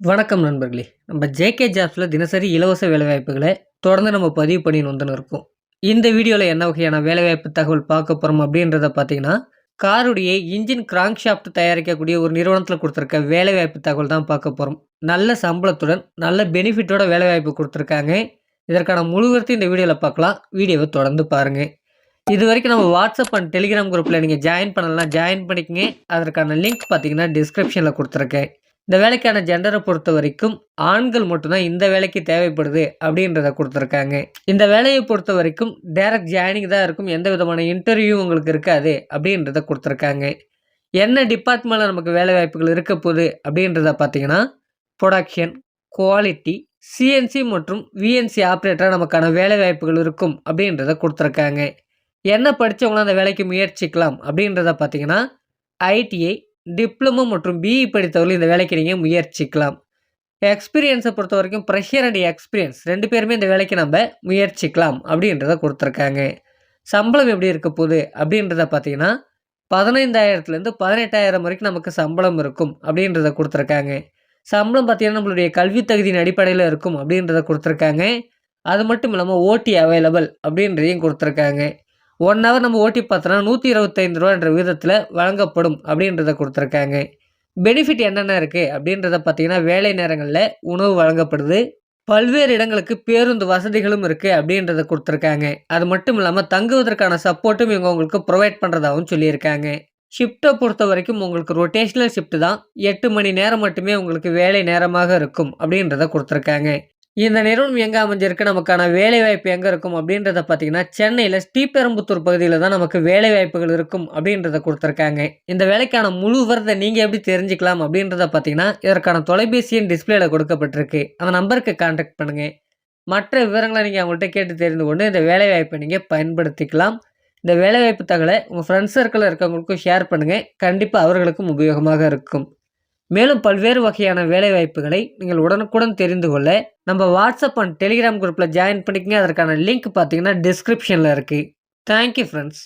வணக்கம் நண்பர்களே. நம்ம ஜேகே ஜாப்ஸில் தினசரி இலவச வேலைவாய்ப்புகளை தொடர்ந்து நம்ம பதிவு பண்ணின்னு வந்துன்னு இருக்கோம். இந்த வீடியோவில் என்ன வகையான வேலைவாய்ப்பு தகவல் பார்க்க போகிறோம் அப்படின்றத பார்த்தீங்கன்னா காருடைய இன்ஜின் கிராங்க் ஷாஃப்ட் தயாரிக்கக்கூடிய ஒரு நிறுவனத்தில் கொடுத்துருக்க வேலைவாய்ப்பு தகவல் தான் பார்க்க போகிறோம் நல்ல சம்பளத்துடன் நல்ல பெனிஃபிட்டோட வேலைவாய்ப்பு கொடுத்துருக்காங்க. இதற்கான முழுவர்த்தி இந்த வீடியோவில் பார்க்கலாம். வீடியோவை தொடர்ந்து பாருங்கள் இது வரைக்கும் நம்ம வாட்ஸ்அப் அண்ட் டெலிகிராம் குரூப்பில் நீங்கள் ஜாயின் பண்ணலாம் ஜாயின் பண்ணிக்கங்க. அதற்கான லிங்க் பார்த்தீங்கன்னா டிஸ்கிரிப்ஷனில் கொடுத்துருக்கேன். இந்த வேலைக்கான ஜெண்டரை பொறுத்த வரைக்கும் ஆண்கள் மட்டும்தான் இந்த வேலைக்கு தேவைப்படுது அப்படின்றத கொடுத்துருக்காங்க. இந்த வேலையை பொறுத்த வரைக்கும் டேரக்ட் ஜாயினிங் தான் இருக்கும். எந்த விதமான இன்டர்வியூ உங்களுக்கு இருக்காது அப்படின்றத கொடுத்துருக்காங்க. என்ன டிபார்ட்மெண்ட்டில் நமக்கு வேலை வாய்ப்புகள் இருக்க போகுது அப்படின்றத பார்த்தீங்கன்னா ப்ரொடக்ஷன் குவாலிட்டி சிஎன்சி மற்றும் விஎன்சி ஆப்ரேட்டராக நமக்கான வேலை வாய்ப்புகள் இருக்கும் அப்படின்றத கொடுத்துருக்காங்க. என்ன படித்தவங்களாம் அந்த வேலைக்கு முயற்சிக்கலாம் அப்படின்றத பார்த்தீங்கன்னா ஐடிஐ டிப்ளமோ மற்றும் பிஇ படித்தவர்கள் இந்த வேலைக்கு நீங்கள் முயற்சிக்கலாம். எக்ஸ்பீரியன்ஸை பொறுத்த வரைக்கும் ப்ரெஷர் அண்ட் எக்ஸ்பீரியன்ஸ் ரெண்டு பேருமே இந்த வேலைக்கு நம்ம முயற்சிக்கலாம் அப்படின்றத கொடுத்துருக்காங்க. சம்பளம் எப்படி இருக்க போகுது அப்படின்றத பார்த்தீங்கன்னா பதினைந்தாயிரத்துலேருந்து பதினெட்டாயிரம் வரைக்கும் நமக்கு சம்பளம் இருக்கும் அப்படின்றத கொடுத்துருக்காங்க. சம்பளம் பார்த்தீங்கன்னா நம்மளுடைய கல்வி தகுதியின் அடிப்படையில் இருக்கும் அப்படின்றத கொடுத்துருக்காங்க. அது மட்டும் இல்லாமல் ஓட்டி அவைலபிள் அப்படின்றதையும் கொடுத்துருக்காங்க. ஒன் ஹவர் நம்ம ஓட்டி பார்த்தோன்னா நூற்றி இருபத்தைந்து ரூபான்ற விதத்தில் வழங்கப்படும் அப்படின்றத கொடுத்துருக்காங்க. பெனிஃபிட் என்னென்ன இருக்குது அப்படின்றத பார்த்தீங்கன்னா வேலை நேரங்களில் உணவு வழங்கப்படுது. பல்வேறு இடங்களுக்கு பேருந்து வசதிகளும் இருக்குது அப்படின்றத கொடுத்துருக்காங்க. அது மட்டும் இல்லாமல் தங்குவதற்கான சப்போர்ட்டும் இவங்க உங்களுக்கு ப்ரொவைட் பண்ணுறதாகவும் சொல்லியிருக்காங்க. ஷிஃப்ட்டை பொறுத்த வரைக்கும் உங்களுக்கு ரொட்டேஷனல் ஷிஃப்ட் தான். எட்டு மணி நேரம் மட்டுமே உங்களுக்கு வேலை நேரமாக இருக்கும் அப்படின்றத கொடுத்துருக்காங்க. இந்த நிறுவனம் எங்கே அமைஞ்சிருக்கு? நமக்கான வேலைவாய்ப்பு எங்கே இருக்கும் அப்படின்றத பார்த்தீங்கன்னா சென்னையில் ஸ்ரீபெரும்புத்தூர் பகுதியில் தான் நமக்கு வேலைவாய்ப்புகள் இருக்கும் அப்படின்றத கொடுத்துருக்காங்க. இந்த வேலைக்கான முழு விவரத்தை நீங்கள் எப்படி தெரிஞ்சுக்கலாம் அப்படின்றத பார்த்தீங்கன்னா இதற்கான தொலைபேசியின் டிஸ்பிளேல கொடுக்கப்பட்டிருக்கு. அந்த நம்பருக்கு கான்டாக்ட் பண்ணுங்கள் மற்ற விவரங்களை நீங்கள் அவங்கள்ட்ட கேட்டு தெரிந்து கொண்டு இந்த வேலைவாய்ப்பை நீங்கள் பயன்படுத்திக்கலாம். இந்த வேலைவாய்ப்பு தகவலை உங்கள் ஃப்ரெண்ட்ஸ் சர்க்கிளில் இருக்கவங்களுக்கும் ஷேர் பண்ணுங்கள் கண்டிப்பாக அவர்களுக்கும் உபயோகமாக இருக்கும். மேலும் பல்வேறு வகையான வேலைவாய்ப்புகளை நீங்கள் உடனுக்குடன் தெரிந்து கொள்ள நம்ம வாட்ஸ்அப் அண்ட் டெலிகிராம் குரூப்பில் ஜாயின் பண்ணிக்கங்க. அதற்கான லிங்க் பார்த்தீங்கன்னா டிஸ்கிரிப்ஷனில் இருக்குது தேங்க்யூ ஃப்ரெண்ட்ஸ்